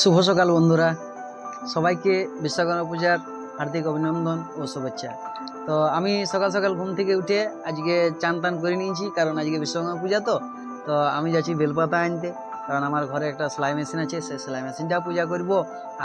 শুভ সকাল, বন্ধুরা। সবাইকে বিশ্বকর্মা পূজার হার্দিক অভিনন্দন ও শুভেচ্ছা। তো আমি সকাল সকাল ঘুম থেকে উঠে আজকে চান টান করে নিয়েছি, কারণ আজকে বিশ্বকর্মা পূজা তো। তো আমি যাচ্ছি বেলপাতা আনতে, কারণ আমার ঘরে একটা সেলাই মেশিন আছে, সেই সেলাই মেশিনটাও পূজা করব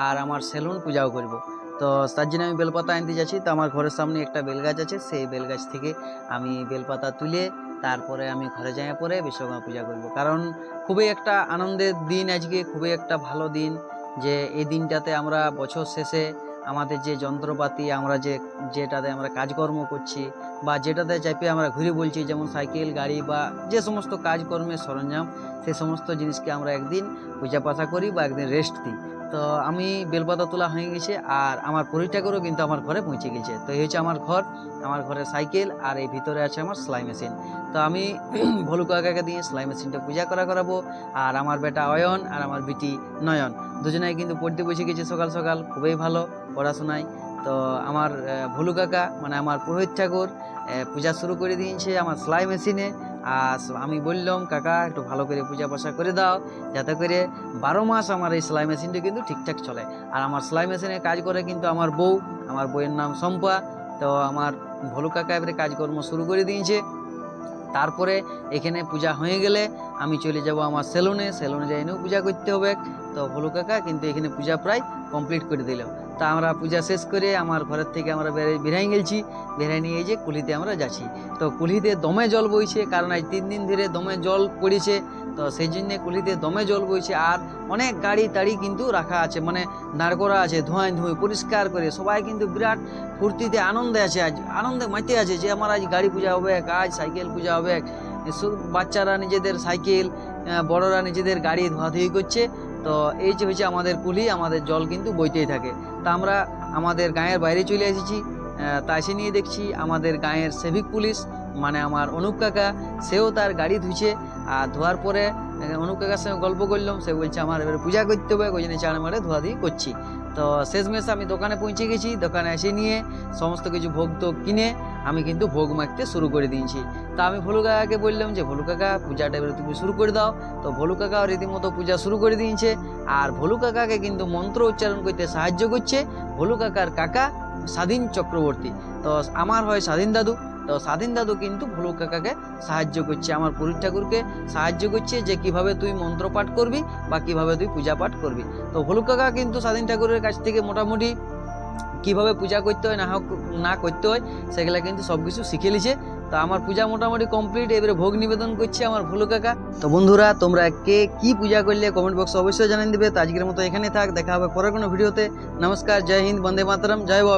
আর আমার সেলুন পূজাও করব। তো তার জন্য আমি বেলপাতা আনতে যাচ্ছি। তো আমার ঘরের সামনে একটা বেলগাছ আছে, সেই বেলগাছ থেকে আমি বেলপাতা তুলে তারপরে আমি ঘরে যাই পরে বিশ্বকর্মা পূজা করব। কারণ খুবই একটা আনন্দের দিন আজকে, খুবই একটা ভালো দিন যে এই দিনটাতে আমরা বছর শেষে আমাদের যে যন্ত্রপাতি, আমরা যে, যেটাতে আমরা কাজকর্ম করছি বা যেটাতে চাইপে আমরা ঘুরে বলছি, যেমন সাইকেল, গাড়ি বা যে সমস্ত কাজকর্মের সরঞ্জাম, সে সমস্ত জিনিসকে আমরা একদিন পূজা পাশা করি বা একদিন রেস্ট দিই। তো আমি বেলপাতা তোলা হয়ে গেছে আর আমার পরিটাকেরও কিন্তু আমার ঘরে পৌঁছে গেছে। তো এই হচ্ছে আমার ঘর, আমার ঘরে সাইকেল আর এই ভিতরে আছে আমার সেলাই মেশিন। তো আমি ভলু কাকাকে দিয়ে সেলাই মেশিনটা পূজা করা করাবো আর আমার বেটা অয়ন আর আমার বিটি নয়ন দুজনেই কিন্তু পড়তে বসে গেছে সকাল সকাল, খুবই ভালো পড়াশোনায়। তো আমার ভোলু কাকা মানে আমার পুরোহিত ঠাকুর পূজা শুরু করে দিয়েছে আমার সেলাই মেশিনে। আর আমি বললাম, কাকা, একটু ভালো করে পূজা পাশা করে দাও। যাতে করে বারো মাস আমার এই সেলাই মেশিনটা কিন্তু ঠিকঠাক চলে। আর আমার সেলাই মেশিনে কাজ করে কিন্তু আমার বউ, আমার বইয়ের নাম শম্পা। তো আমার ভোলু কাকা এবারে কাজকর্ম শুরু করে দিয়েছে। তারপরে এখানে পূজা হয়ে গেলে আমি চলে যাব আমার সেলুনে সেলুনে যাই এনেও পূজা করতে হবে। তো ভোলু কাকা কিন্তু এখানে পূজা প্রায় কমপ্লিট করে দিল। তা আমরা পূজা শেষ করে আমার ঘরের থেকে আমরা বেড়াই গেছি বেরাই নিয়ে যে কুলিতে আমরা যাচ্ছি। তো কুলিতে দমে জল বইছে, কারণ আজ তিন দিন ধরে দমে জল পড়েছে। তো সেই জন্য কুলিতে দমে জল বইছে আর অনেক গাড়ি তাড়ি কিন্তু রাখা আছে মানে দাঁড় করা আছে, ধোঁয়ায় ধুয়ে, পরিষ্কার করে। সবাই কিন্তু বিরাট ফুর্তিতে আনন্দে আছে, আজ আনন্দে মাইতে আছে যে আমার আজ গাড়ি পূজা হবে আজ সাইকেল পূজা হবে বাচ্চারা নিজেদের সাইকেল বড়রা নিজেদের গাড়ি ধোয়াধুয়ি করছে। তো এই যে হচ্ছে আমাদের কুলি, আমাদের জল কিন্তু বইতেই থাকে। তা আমরা আমাদের গাঁয়ের বাইরে চলে এসেছি তা এসে নিয়ে দেখছি, আমাদের গাঁয়ের সেভিক পুলিশ। মানে আমার অনুপ কাকা, সেও তার গাড়ি ধুইছে, আর ধোয়ার পরে অনুপ কাকার সঙ্গে গল্প করলাম, সে বলছে, আমার এবারে পূজা করতে হবে, ওই জন্য চাড়ে মারে ধোয়াধুয়ি করছি। তো শেষমেশ আমি দোকানে পৌঁছে গেছি, দোকানে এসে নিয়ে সমস্ত কিছু ভোগ তো কিনে আমি কিন্তু ভোগ মাখতে শুরু করে দিয়েছি। তা আমি ভোলু কাকাকে বললাম যে, ভোলু কাকা, পূজাটা এবারে তুমি শুরু করে দাও। তো ভোলু কাকাও রীতিমতো পূজা শুরু করে দিয়েছে, আর ভোলু কাকাকে কিন্তু মন্ত্র উচ্চারণ করতে সাহায্য করছে ভোলু কাকার কাকা স্বাধীন চক্রবর্তী। তো আমার হয় স্বাধীন দাদু তো স্বাধীন দাদু কিন্তু ভোলু কাকাকে সাহায্য করছে, আমার পুরী ঠাকুরকে সাহায্য করছে যে কীভাবে তুই মন্ত্র পাঠ করবি বা কীভাবে তুই পূজা পাঠ করবি। তো ভুলু কাকা কিন্তু স্বাধীন ঠাকুরের কাছ থেকে মোটামুটি কীভাবে পূজা করতে হয়, না হোক না করতে হয়, সেগুলা কিন্তু সব কিছু শিখে লিছে তো আমার পূজা মোটামুটি কমপ্লিট, এবারে ভোগ নিবেদন করছে আমার ভুলু কাকা। তো বন্ধুরা, তোমরা কে কি পূজা করলে কমেন্ট বক্সে অবশ্যই জানিয়ে দিবে। তো আজকের মতো এখানে থাক, দেখা হবে পরের কোনো ভিডিওতে। নমস্কার, জয় হিন্দ, বন্দে মাতরম, জয় বাবা